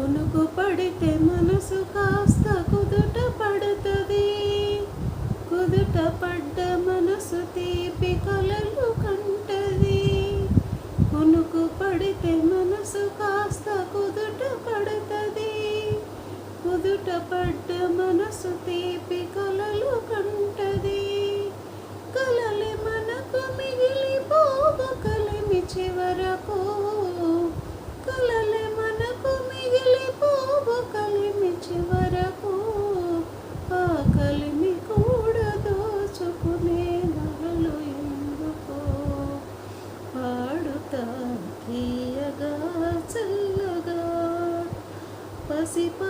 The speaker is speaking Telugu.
కొనుకు పడితే మనసు కాస్త కుదుట పడుతుంది. కుదుట పడ్డ మనసు తీపి కలలు కంటది. కొనుకు పడితే మనసు కాస్త కుదుట పడుతుంది. కుదుట పడ్డ మనసు తీపి కలలు కంటది. కలలి మనకు మిగిలిపోవు కలిమి చివరకు See.